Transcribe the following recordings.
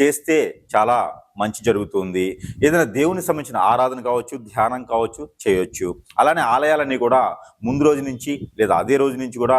చేస్తే చాలా మంచి జరుగుతుంది. ఏదైనా దేవునికి సంబంధించిన ఆరాధన కావచ్చు ధ్యానం కావచ్చు చేయొచ్చు. అలానే ఆలయాలన్నీ కూడా ముందు రోజు నుంచి లేదా అదే రోజు నుంచి కూడా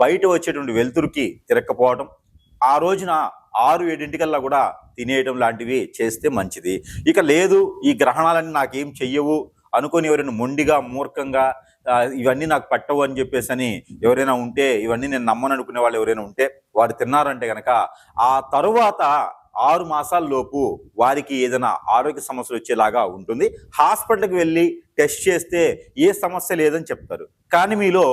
బయట వచ్చేటువంటి వెలుతురుకి తిరక్కపోవడం ఆ రోజున ఆరు ఏడింటికల్లా కూడా తినేయడం లాంటివి చేస్తే మంచిది. ఇక లేదు ఈ గ్రహణాలన్నీ నాకేం చెయ్యవు అనుకొని ఎవరైనా మొండిగా మూర్ఖంగా ఇవన్నీ నాకు పట్టవు అని చెప్పేసి అని ఎవరైనా ఉంటే ఇవన్నీ నేను నమ్మను అనుకునే వాళ్ళు ఎవరైనా ఉంటే వారు తిన్నారంటే కనుక ఆ తరువాత ఆరు మాసాల లోపు వారికి ఏదైనా ఆరోగ్య సమస్యలు వచ్చేలాగా ఉంటుంది. హాస్పిటల్కి వెళ్ళి టెస్ట్ చేస్తే ఏ సమస్య లేదని చెప్తారు. కానీ మీలో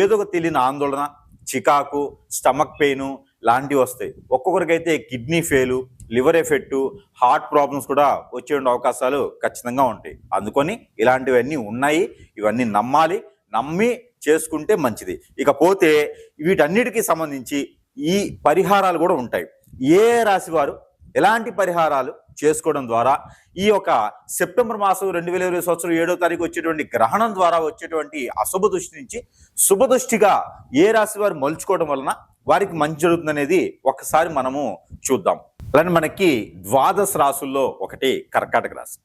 ఏదో ఒక తెలియని ఆందోళన చికాకు స్టమక్ పెయిన్ లాంటివి వస్తాయి. ఒక్కొక్కరికైతే kidney fail liver effect heart problems కూడా వచ్చే అవకాశాలు ఖచ్చితంగా ఉంటాయి. అందుకొని ఇలాంటివన్నీ ఉన్నాయి. ఇవన్నీ నమ్మాలి. నమ్మి చేసుకుంటే మంచిది. ఇకపోతే వీటన్నిటికీ సంబంధించి ఈ పరిహారాలు కూడా ఉంటాయి. ఏ రాశి వారు ఎలాంటి పరిహారాలు చేసుకోవడం ద్వారా ఈ యొక్క సెప్టెంబర్ మాసం రెండు వేల ఇరవై సంవత్సరం ఏడో తారీఖు వచ్చేటువంటి గ్రహణం ద్వారా వచ్చేటువంటి అశుభ దృష్టి నుంచి శుభదృష్టిగా ఏ రాశి వారు మలుచుకోవడం వలన వారికి మంచి జరుగుతుందనేది ఒకసారి మనము చూద్దాం. అలానే మనకి ద్వాదశ రాసుల్లో ఒకటి కర్కాటక రాశి.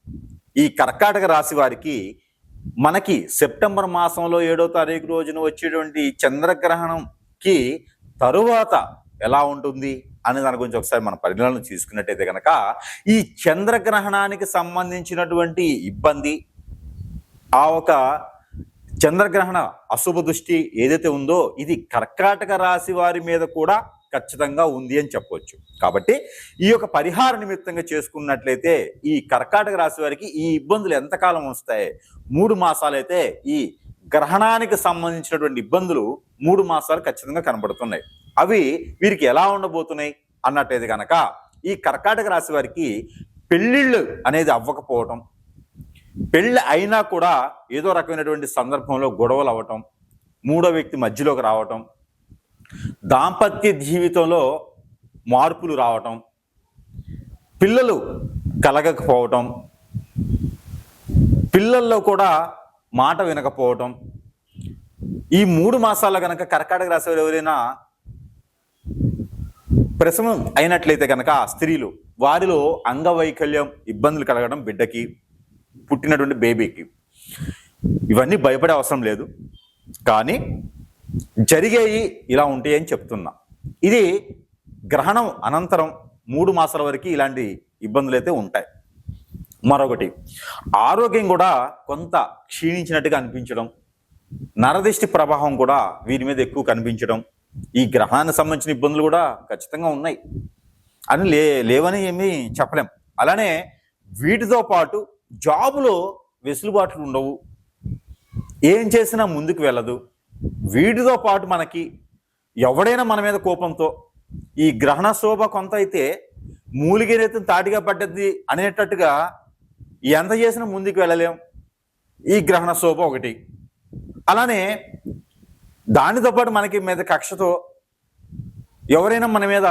ఈ కర్కాటక రాశి వారికి మనకి సెప్టెంబర్ మాసంలో ఏడో తారీఖు రోజున వచ్చేటువంటి చంద్రగ్రహణంకి తరువాత ఎలా ఉంటుంది అనే దాని గురించి ఒకసారి మన పరిగణన తీసుకున్నట్టయితే కనుక ఈ చంద్రగ్రహణానికి సంబంధించినటువంటి ఇబ్బంది ఆ ఒక చంద్రగ్రహణ అశుభ దృష్టి ఏదైతే ఉందో ఇది కర్కాటక రాశి వారి మీద కూడా ఖచ్చితంగా ఉంది అని చెప్పవచ్చు కాబట్టి ఈ యొక్క పరిహార నిమిత్తంగా చేసుకున్నట్లయితే ఈ కర్కాటక రాశి వారికి ఈ ఇబ్బందులు ఎంతకాలం వస్తాయి? మూడు మాసాలైతే ఈ గ్రహణానికి సంబంధించినటువంటి ఇబ్బందులు మూడు మాసాలు ఖచ్చితంగా కనబడుతున్నాయి. అవి వీరికి ఎలా ఉండబోతున్నాయి అన్నట్టయితే కనుక ఈ కర్కాటక రాశి వారికి పెళ్ళిళ్ళు అనేది అవ్వకపోవటం పెళ్ళి అయినా కూడా ఏదో రకమైనటువంటి సందర్భంలో గొడవలు అవ్వటం మూడో వ్యక్తి మధ్యలోకి రావటం దాంపత్య జీవితంలో మార్పులు రావటం పిల్లలు కలగకపోవటం పిల్లల్లో కూడా మాట వినకపోవటం ఈ మూడు మాసాల్లో కనుక కర్కాటక రాశి ఎవరైనా ప్రసవం అయినట్లయితే కనుక స్త్రీలు వారిలో అంగవైకల్యం ఇబ్బందులు కలగడం బిడ్డకి పుట్టినటువంటి బేబీకి. ఇవన్నీ భయపడే అవసరం లేదు. కానీ జరిగేవి ఇలా ఉంటాయని చెప్తున్నా. ఇది గ్రహణం అనంతరం మూడు మాసాల వరకు ఇలాంటి ఇబ్బందులు అయితే ఉంటాయి. మరొకటి ఆరోగ్యం కూడా కొంత క్షీణించినట్టుగా అనిపించడం నరదిష్టి ప్రభావం కూడా వీరి మీద ఎక్కువ కనిపించడం ఈ గ్రహానికి సంబంధించిన ఇబ్బందులు కూడా ఖచ్చితంగా ఉన్నాయి. అని లే లేవని ఏమీ చెప్పలేం. అలానే వీటితో పాటు జాబులో వెసులుబాట్లు ఉండవు. ఏం చేసినా ముందుకు వెళ్ళదు. వీటితో పాటు మనకి ఎవడైనా మన మీద కోపంతో ఈ గ్రహణ శోభ కొంత అయితే మూలిగిరెత్తుని తాటిగా పడ్డది అనేటట్టుగా ఎంత చేసినా ముందుకు వెళ్ళలేం. ఈ గ్రహణ శోభ ఒకటి. అలానే దానితో పాటు మనకి మీద కక్షతో ఎవరైనా మన మీద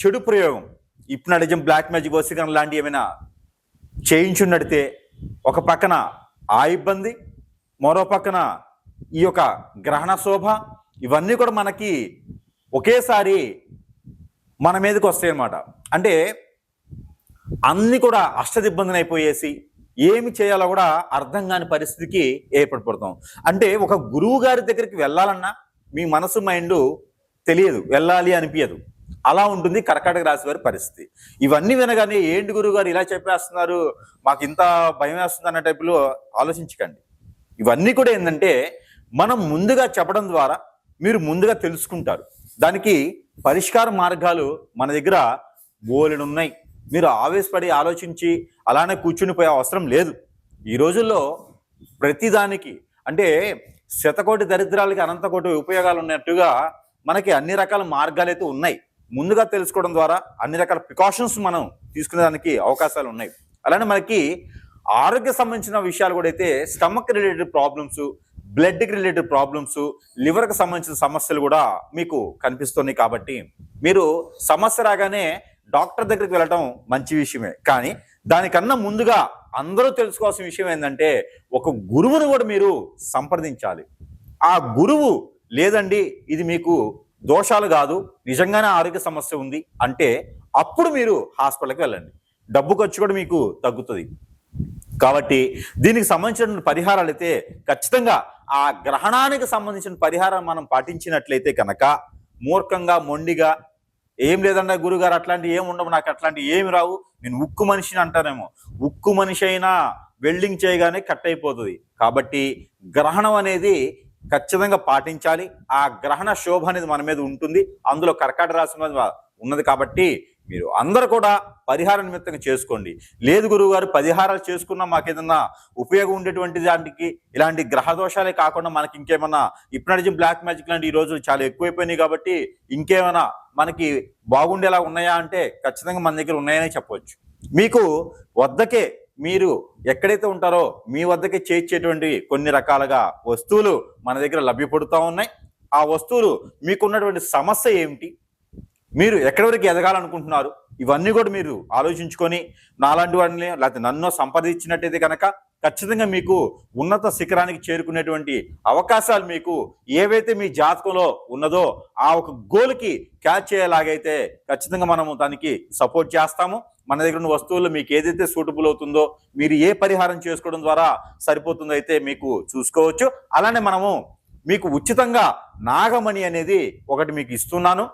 చెడు ప్రయోగం ఇప్నాడిజం బ్లాక్ మ్యాజిక్ వసీకరణ లాంటివి ఏమైనా చేయించున్నడితే ఒక పక్కన ఆ ఇబ్బంది మరో పక్కన ఈ యొక్క గ్రహణ శోభ ఇవన్నీ కూడా మనకి ఒకేసారి మన మీదకి వస్తాయి అన్నమాట అంటే అన్నీ కూడా అష్టదిబ్బందిని అయిపోయేసి ఏమి చేయాలో కూడా అర్థం కాని పరిస్థితికి ఏర్పడిపడతాం అంటే ఒక గురువు గారి దగ్గరికి వెళ్ళాలన్నా మీ మనసు మైండ్ తెలియదు వెళ్ళాలి అనిపించదు అలా ఉంటుంది కర్కాటక రాశి వారి పరిస్థితి. ఇవన్నీ వినగానే ఏంటి గురువు గారు ఇలా చెప్పేస్తున్నారు? మాకు ఇంత భయం వేస్తుంది అన్న టైపులో ఆలోచించకండి. ఇవన్నీ కూడా ఏంటంటే మనం ముందుగా చెప్పడం ద్వారా మీరు ముందుగా తెలుసుకుంటారు. దానికి పరిష్కార మార్గాలు మన దగ్గర బోలెడు ఉన్నాయి మీరు ఆవేశపడి ఆలోచించి అలానే కూర్చునిపోయే అవసరం లేదు. ఈ రోజుల్లో ప్రతిదానికి అంటే శతకోటి దరిద్రాలకి అనంతకోటి ఉపయోగాలు ఉన్నట్టుగా మనకి అన్ని రకాల మార్గాలు అయితే ఉన్నాయి. ముందుగా తెలుసుకోవడం ద్వారా అన్ని రకాల ప్రికాషన్స్ మనం తీసుకునేదానికి అవకాశాలు ఉన్నాయి. అలానే మనకి ఆరోగ్య సంబంధించిన విషయాలు కూడా అయితే స్టమక్ రిలేటెడ్ ప్రాబ్లమ్స్ బ్లడ్కి రిలేటెడ్ ప్రాబ్లమ్స్ లివర్కి సంబంధించిన సమస్యలు కూడా మీకు కనిపిస్తున్నాయి కాబట్టి మీరు సమస్య రాగానే డాక్టర్ దగ్గరికి వెళ్ళటం మంచి విషయమే. కానీ దానికన్నా ముందుగా అందరూ తెలుసుకోవాల్సిన విషయం ఏంటంటే ఒక గురువును కూడా మీరు సంప్రదించాలి. ఆ గురువు లేదండి ఇది మీకు దోషాలు కాదు నిజంగానే ఆరోగ్య సమస్య ఉంది అంటే అప్పుడు మీరు హాస్పిటల్కి వెళ్ళండి. డబ్బు ఖర్చు కూడా మీకు తగ్గుతుంది. కాబట్టి దీనికి సంబంధించిన పరిహారాలు అయితే ఖచ్చితంగా ఆ గ్రహణానికి సంబంధించిన పరిహారం మనం పాటించినట్లయితే కనుక మూర్ఖంగా మొండిగా ఏం లేదన్న గురుగారు అట్లాంటివి ఏమి ఉండవు నాకు అట్లాంటివి ఏమి రావు. నేను ఉక్కు మనిషిని అంటానేమో. ఉక్కు మనిషి అయినా వెల్డింగ్ చేయగానే కట్ అయిపోతుంది. కాబట్టి గ్రహణం అనేది ఖచ్చితంగా పాటించాలి. ఆ గ్రహణ శోభ అనేది మన మీద ఉంటుంది. అందులో కర్కాట రాశి మీద ఉన్నది కాబట్టి మీరు అందరు కూడా పరిహార నిమిత్తంగా చేసుకోండి. లేదు గురువుగారు పరిహారాలు చేసుకున్నా మాకు ఏదన్నా ఉపయోగం ఉండేటువంటి దానికి ఇలాంటి గ్రహ దోషాలే కాకుండా మనకి ఇంకేమైనా ఇప్నాడిజం బ్లాక్ మ్యాజిక్ లాంటి ఈ రోజులు చాలా ఎక్కువైపోయినాయి కాబట్టి ఇంకేమైనా మనకి బాగుండేలా ఉన్నాయా అంటే ఖచ్చితంగా మన దగ్గర ఉన్నాయని చెప్పవచ్చు మీకు వద్దకే మీరు ఎక్కడైతే ఉంటారో మీ వద్దకే చేర్చేటువంటి కొన్ని రకాలుగా వస్తువులు మన దగ్గర లభ్యపడుతూ ఉన్నాయి. ఆ వస్తువులు మీకున్నటువంటి సమస్య ఏమిటి? మీరు ఎక్కడి వరకు ఎదగాలనుకుంటున్నారు? ఇవన్నీ కూడా మీరు ఆలోచించుకొని నాలాంటి వాడిని లేకపోతే నన్ను సంపాదించినట్టయితే కనుక ఖచ్చితంగా మీకు ఉన్నత శిఖరానికి చేరుకునేటువంటి అవకాశాలు మీకు ఏవైతే మీ జాతకంలో ఉన్నదో ఆ ఒక గోల్కి క్యాచ్ చేయలాగైతే ఖచ్చితంగా మనము దానికి సపోర్ట్ చేస్తాము. మన దగ్గర ఉన్న వస్తువులు మీకు ఏదైతే సూటబుల్ అవుతుందో మీరు ఏ పరిహారం చేసుకోవడం ద్వారా సరిపోతుందో అయితే మీకు చూసుకోవచ్చు. అలానే మనము మీకు ఉచితంగా నాగమణి అనేది ఒకటి మీకు ఇస్తున్నాను.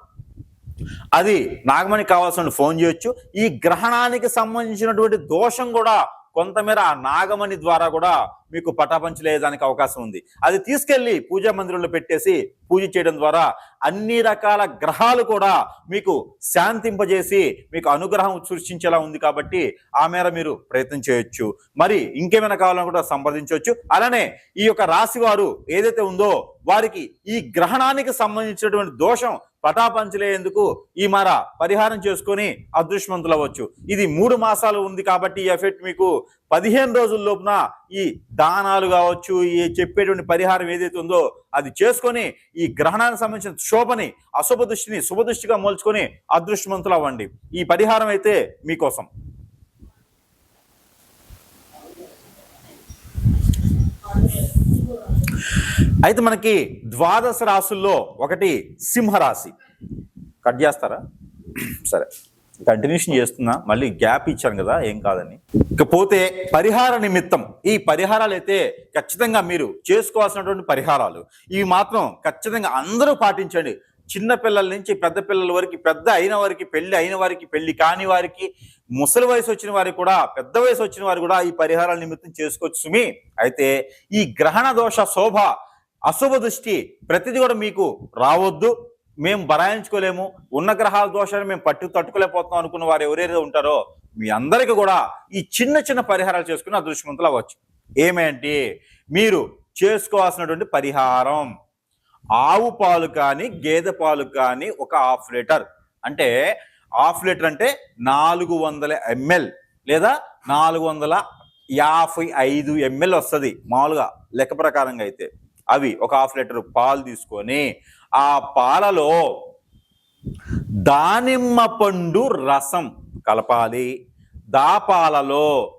అది నాగమణి కావాల్సిన ఫోన్ చేయొచ్చు. ఈ గ్రహణానికి సంబంధించినటువంటి దోషం కూడా కొంతమేర ఆ నాగమణి ద్వారా కూడా మీకు పటాపంచలేదానికి అవకాశం ఉంది. అది తీసుకెళ్ళి పూజా మందిరంలో పెట్టేసి పూజ చేయడం ద్వారా అన్ని రకాల గ్రహాలు కూడా మీకు శాంతింపజేసి మీకు అనుగ్రహం సృష్టించేలా ఉంది కాబట్టి ఆ మేర మీరు ప్రయత్నం చేయొచ్చు. మరి ఇంకేమైనా కావాలని కూడా సంప్రదించవచ్చు. అలానే ఈ యొక్క రాశి వారు ఏదైతే ఉందో వారికి ఈ గ్రహణానికి సంబంధించినటువంటి దోషం పటాపంచలేందుకు ఈ మర పరిహారం చేసుకొని అదృష్టవంతులు అవ్వచ్చు ఇది మూడు మాసాలు ఉంది కాబట్టి ఈ ఎఫెక్ట్ మీకు పదిహేను రోజుల లోపున ఈ దానాలు కావచ్చు ఈ చెప్పేటువంటి పరిహారం ఏదైతే ఉందో అది చేసుకొని ఈ గ్రహణానికి సంబంధించిన శోభని అశుభ దృష్టిని శుభ దృష్టిగా మోల్చుకొని అదృష్టవంతులు అవ్వండి. ఈ పరిహారం అయితే మీకోసం. అయితే మనకి ద్వాదశ రాసుల్లో ఒకటి సింహరాశి. కట్ చేస్తారా? సరే. కంటిన్యూషన్ చేస్తున్నా మళ్ళీ గ్యాప్ ఇచ్చాను కదా ఏం కాదని. ఇకపోతే పరిహార నిమిత్తం ఈ పరిహారాలు అయితే ఖచ్చితంగా మీరు చేసుకోవాల్సినటువంటి పరిహారాలు. ఇవి మాత్రం ఖచ్చితంగా అందరూ పాటించండి. చిన్న పిల్లల నుంచి పెద్ద పిల్లల వరకు పెద్ద అయిన వారికి పెళ్ళి అయిన వారికి పెళ్ళి కాని వారికి ముసలి వయసు వచ్చిన వారికి కూడా పెద్ద వయసు వచ్చిన వారు కూడా ఈ పరిహారాల నిమిత్తం చేసుకోవచ్చు సుమి. అయితే ఈ గ్రహణ దోష శోభ అశుభ దృష్టి ప్రతిదీ కూడా మీకు రావద్దు. మేము బరాయించుకోలేము ఉన్న గ్రహాల దోషాన్ని మేము పట్టు తట్టుకోలేకపోతాం అనుకున్న వారు ఎవరైతే ఉంటారో మీ అందరికీ కూడా ఈ చిన్న చిన్న పరిహారాలు చేసుకుని అదృష్టవంతులు అవ్వచ్చు. ఏమేంటి? మీరు చేసుకోవాల్సినటువంటి పరిహారం. ఆవు పాలు కానీ గేదె పాలు కానీ ఒక హాఫ్ లీటర్. అంటే హాఫ్ లీటర్ అంటే నాలుగు వందల ఎంఎల్ లేదా నాలుగు వందల యాభై ఐదు ఎంఎల్ వస్తుంది మామూలుగా లెక్క ప్రకారంగా అయితే. అవి ఒక హాఫ్ లీటర్ పాలు తీసుకొని ఆ పాలలో దానిమ్మ పండు రసం కలపాలి. దా పాలలో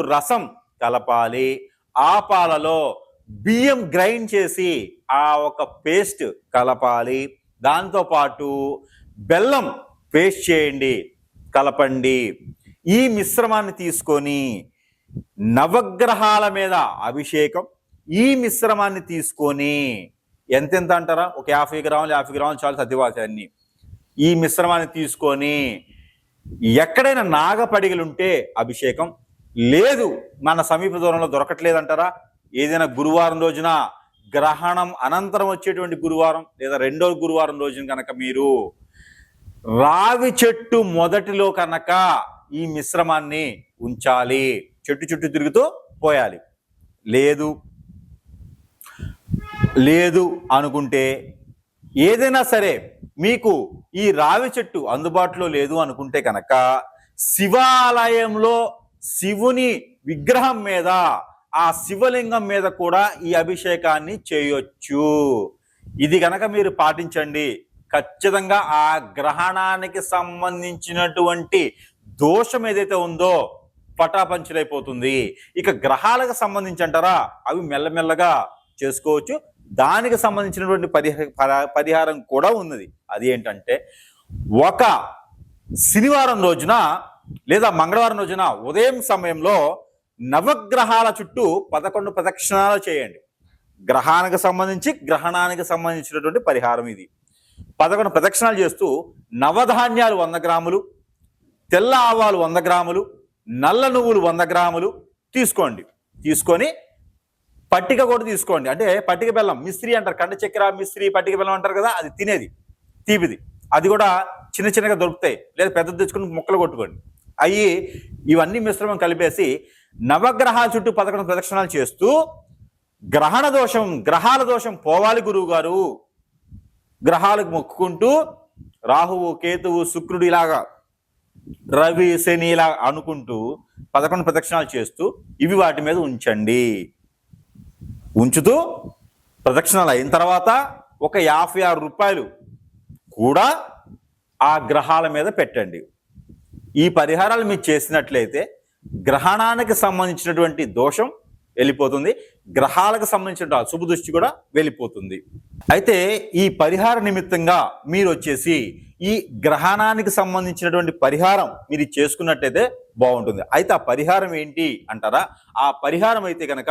రసం కలపాలి. ఆ పాలలో బియ్యం గ్రైండ్ చేసి ఆ ఒక పేస్ట్ కలపాలి. దాంతోపాటు బెల్లం పేస్ట్ చేయండి కలపండి. ఈ మిశ్రమాన్ని తీసుకొని నవగ్రహాల మీద అభిషేకం ఈ మిశ్రమాన్ని తీసుకొని ఎంతెంత అంటారా? ఒక యాభై గ్రాములు యాభై గ్రాములు చాలు సర్దివాలి అన్ని. ఈ మిశ్రమాన్ని తీసుకొని ఎక్కడైనా నాగపడిగలుంటే అభిషేకం లేదు. మన సమీప దూరంలో దొరకట్లేదంటారా? ఏదైనా గురువారం రోజున గ్రహణం అనంతరం వచ్చేటువంటి గురువారం లేదా రెండో గురువారం రోజున కనుక మీరు రావి చెట్టు మొదటిలో కనుక ఈ మిశ్రమాన్ని ఉంచాలి. చెట్టు చుట్టూ తిరుగుతూ పోయాలి. లేదు. లేదు అనుకుంటే ఏదైనా సరే మీకు ఈ రావి చెట్టు అందుబాటులో లేదు అనుకుంటే కనుక శివాలయంలో శివుని విగ్రహం మీద ఆ శివలింగం మీద కూడా ఈ అభిషేకాన్ని చేయొచ్చు. ఇది కనుక మీరు పాటించండి ఖచ్చితంగా ఆ గ్రహణానికి సంబంధించినటువంటి దోషం ఏదైతే ఉందో పటాపంచలైపోతుంది. ఇక గ్రహాలకు సంబంధించి అంటారా? అవి మెల్లమెల్లగా చేసుకోవచ్చు. దానికి సంబంధించినటువంటి పరిహార పరిహారం కూడా ఉన్నది. అది ఏంటంటే ఒక శనివారం రోజున లేదా మంగళవారం రోజున ఉదయం సమయంలో నవగ్రహాల చుట్టూ పదకొండు ప్రదక్షిణాలు చేయండి. గ్రహానికి సంబంధించి గ్రహణానికి సంబంధించినటువంటి పరిహారం ఇది. పదకొండు ప్రదక్షిణాలు చేస్తూ నవధాన్యాలు వంద గ్రాములు తెల్ల ఆవాలు వంద గ్రాములు నల్ల నువ్వులు వంద గ్రాములు తీసుకోండి. తీసుకొని పట్టిక కూడా తీసుకోండి. అంటే పట్టిక బెల్లం మిస్త్రీ అంటారు. కండ చక్కెర మిస్త్రీ పట్టిక బెల్లం అంటారు కదా అది తినేది తీపిది. అది కూడా చిన్న చిన్నగా దొరుకుతాయి. లేదా పెద్ద తెచ్చుకుని ముక్కలు కొట్టుకోండి. అవి ఇవన్నీ మిశ్రమం కలిపేసి నవగ్రహాల చుట్టూ పదకొండు ప్రదక్షిణాలు చేస్తూ గ్రహణ దోషం గ్రహాల దోషం పోవాలి గురువు గారు. గ్రహాలకు మొక్కుకుంటూ రాహువు కేతువు శుక్రుడు ఇలాగా రవి శని ఇలా అనుకుంటూ పదకొండు ప్రదక్షిణాలు చేస్తూ ఇవి వాటి మీద ఉంచండి. ఉంచుతూ ప్రదక్షిణలు అయిన తర్వాత ఒక యాభై ఆరు రూపాయలు కూడా ఆ గ్రహాల మీద పెట్టండి. ఈ పరిహారాలు మీరు చేసినట్లయితే గ్రహణానికి సంబంధించినటువంటి దోషం వెళ్ళిపోతుంది. గ్రహాలకు సంబంధించిన శుభ దృష్టి కూడా వెళ్ళిపోతుంది. అయితే ఈ పరిహార నిమిత్తంగా మీరు వచ్చేసి ఈ గ్రహణానికి సంబంధించినటువంటి పరిహారం మీరు చేసుకున్నట్టయితే బాగుంటుంది. అయితే ఆ పరిహారం ఏంటి అంటారా? ఆ పరిహారం అయితే కనుక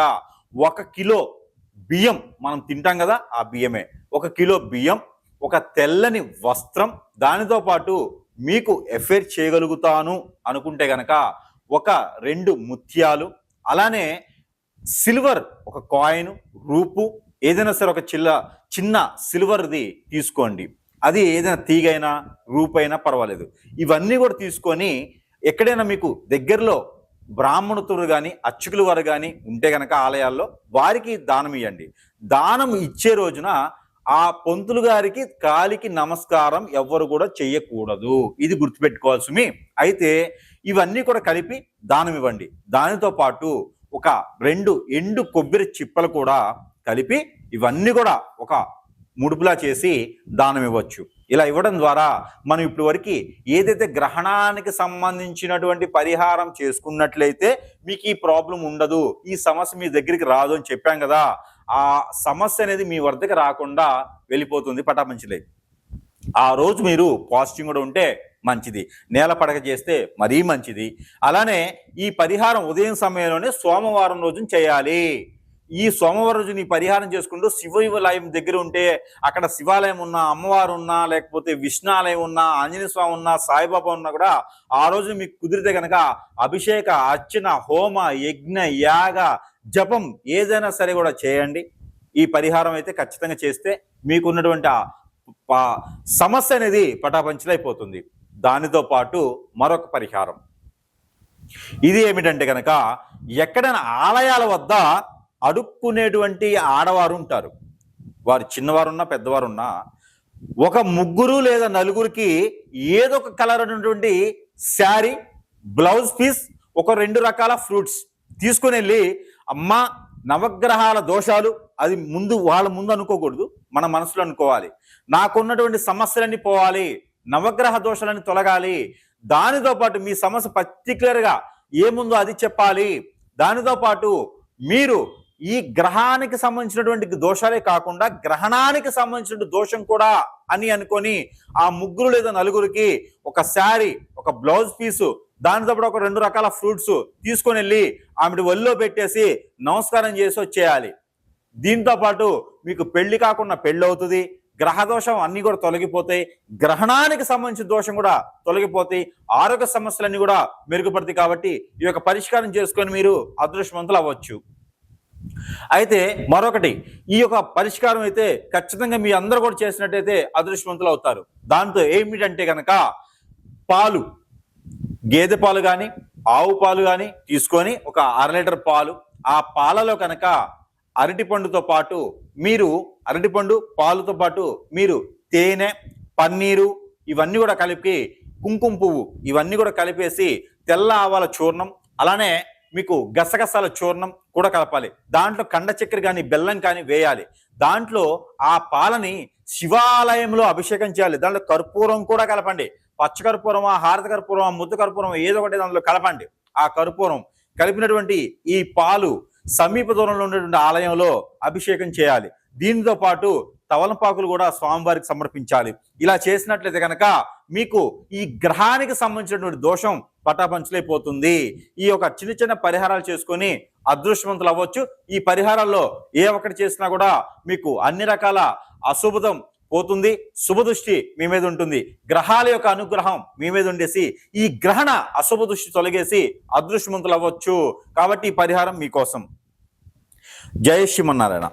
ఒక కిలో బియ్యం మనం తింటాం కదా ఆ బియ్యమే. ఒక కిలో బియ్యం ఒక తెల్లని వస్త్రం దానితో పాటు మీకు ఎఫేర్ చేయగలుగుతాను అనుకుంటే గనక ఒక రెండు ముత్యాలు అలానే సిల్వర్ ఒక కాయిన్ రూపు ఏదైనా సరే ఒక చిల్ల చిన్న సిల్వర్ది తీసుకోండి. అది ఏదైనా తీగైనా రూపైనా పర్వాలేదు. ఇవన్నీ కూడా తీసుకొని ఎక్కడైనా మీకు దగ్గరలో బ్రాహ్మణుతులు కానీ అర్చకుల వారు కానీ ఉంటే గనక ఆలయాల్లో వారికి దానం ఇవ్వండి దానం ఇచ్చే రోజున ఆ పొంతులు గారికి కాలికి నమస్కారం ఎవ్వరు కూడా చెయ్యకూడదు. ఇది గుర్తుపెట్టుకోవాల్సి అయితే ఇవన్నీ కూడా కలిపి దానం ఇవ్వండి. దానితో పాటు ఒక రెండు ఎండు కొబ్బరి చిప్పలు కూడా కలిపి ఇవన్నీ కూడా ఒక ముడుపులా చేసి దానం ఇవ్వచ్చు ఇలా ఇవ్వడం ద్వారా మనం ఇప్పటి వరకు ఏదైతే గ్రహణానికి సంబంధించినటువంటి పరిహారం చేసుకున్నట్లయితే మీకు ఈ ప్రాబ్లం ఉండదు ఈ సమస్య మీ దగ్గరికి రాదు అని చెప్పాం కదా ఆ సమస్య అనేది మీ వద్దకు రాకుండా వెళ్ళిపోతుంది పటాపంచలే ఆ రోజు మీరు పాజిటివ్ కూడా ఉంటే మంచిది నేల పడక చేస్తే మరీ మంచిది. అలానే ఈ పరిహారం ఉదయం సమయంలోనే సోమవారం రోజున చేయాలి. ఈ సోమవారం నీ పరిహారం చేసుకుంటూ శివాలయం దగ్గర ఉంటే అక్కడ శివాలయం ఉన్నా అమ్మవారు ఉన్నా లేకపోతే విష్ణాలయం ఉన్నా ఆంజనేయ స్వామి ఉన్నా సాయిబాబా ఉన్నా కూడా ఆ రోజు మీకు కుదిరితే కనుక అభిషేక అర్చన హోమ యజ్ఞ యాగ జపం ఏదైనా సరే కూడా చేయండి. ఈ పరిహారం అయితే ఖచ్చితంగా చేస్తే మీకున్నటువంటి ఆ సమస్య అనేది పటాపంచలైపోతుంది. దానితో పాటు మరొక పరిహారం. ఇది ఏమిటంటే కనుక ఎక్కడైనా ఆలయాల వద్ద అడుక్కునేటువంటి ఆడవారు ఉంటారు. వారు చిన్నవారు పెద్దవారున్నా పెద్దవారు ఒక ముగ్గురు లేదా నలుగురికి ఏదో ఒక కలర్ ఉన్నటువంటి శారీ బ్లౌజ్ పీస్ ఒక రెండు రకాల ఫ్రూట్స్ తీసుకుని వెళ్ళి అమ్మ నవగ్రహాల దోషాలు అది ముందు వాళ్ళ ముందు అనుకోకూడదు మన మనసులో అనుకోవాలి. నాకున్నటువంటి సమస్యలన్నీ పోవాలి నవగ్రహ దోషాలన్నీ తొలగాలి దానితో పాటు మీ సమస్య పర్టికులర్గా ఏముందో అది చెప్పాలి దానితో పాటు మీరు ఈ గ్రహానికి సంబంధించినటువంటి దోషాలే కాకుండా గ్రహణానికి సంబంధించిన దోషం కూడా అని అనుకొని ఆ ముగ్గురు లేదా నలుగురికి ఒక శారీ ఒక బ్లౌజ్ పీసు దానితో పాటు ఒక రెండు రకాల ఫ్రూట్స్ తీసుకొని వెళ్ళి ఆమెటి ఒళ్ళో పెట్టేసి నమస్కారం చేసి వచ్చేయాలి. దీంతో పాటు మీకు పెళ్ళి కాకుండా పెళ్ళి అవుతుంది గ్రహ దోషం అన్ని కూడా తొలగిపోతాయి గ్రహణానికి సంబంధించిన దోషం కూడా తొలగిపోతాయి ఆరోగ్య సమస్యలన్నీ కూడా మెరుగుపడతాయి కాబట్టి ఈ యొక్క పరిష్కారం చేసుకొని మీరు అదృష్టవంతులు అవ్వచ్చు. అయితే మరొకటి ఈ యొక్క పరిష్కారం అయితే ఖచ్చితంగా మీ అందరూ కూడా చేసినట్టయితే అదృష్టవంతులు అవుతారు. దాంతో ఏమిటంటే కనుక పాలు గేదె పాలు కానీ ఆవు పాలు కానీ తీసుకొని ఒక అర లీటర్ పాలు ఆ పాలలో కనుక అరటిపండుతో పాటు మీరు అరటిపండు పాలుతో పాటు మీరు తేనె పన్నీరు ఇవన్నీ కూడా కలిపి కుంకుమ పువ్వు ఇవన్నీ కూడా కలిపేసి తెల్ల ఆవాల చూర్ణం అలానే మీకు గసగసాల చూర్ణం కూడా కలపాలి. దాంట్లో కండ చక్కెర కానీ బెల్లం కానీ వేయాలి. దాంట్లో ఆ పాలని శివాలయంలో అభిషేకం చేయాలి. దాంట్లో కర్పూరం కూడా కలపండి. పచ్చకర్పూరమా హారత కర్పూరమా ముద్దు కర్పూరం ఏదో ఒకటి దాంట్లో కలపండి. ఆ కర్పూరం కలిపినటువంటి ఈ పాలు సమీప దూరంలో ఉన్నటువంటి ఆలయంలో అభిషేకం చేయాలి. దీనితో పాటు తవలపాకులు కూడా స్వామివారికి సమర్పించాలి. ఇలా చేసినట్లయితే కనుక మీకు ఈ గ్రహానికి సంబంధించినటువంటి దోషం పటాపంచులైపోతుంది. ఈ యొక్క చిన్న చిన్న పరిహారాలు చేసుకొని అదృష్టవంతులు అవ్వచ్చు. ఈ పరిహారాల్లో ఏ ఒక్కటి చేసినా కూడా మీకు అన్ని రకాల అశుభతం పోతుంది. శుభదృష్టి మీ మీద ఉంటుంది. గ్రహాల యొక్క అనుగ్రహం మీ మీద ఉండేసి ఈ గ్రహణ అశుభ దృష్టి తొలగేసి అదృష్టవంతులు అవ్వచ్చు. కాబట్టి ఈ పరిహారం మీకోసం. జయ శ్రీమన్నారాయణ.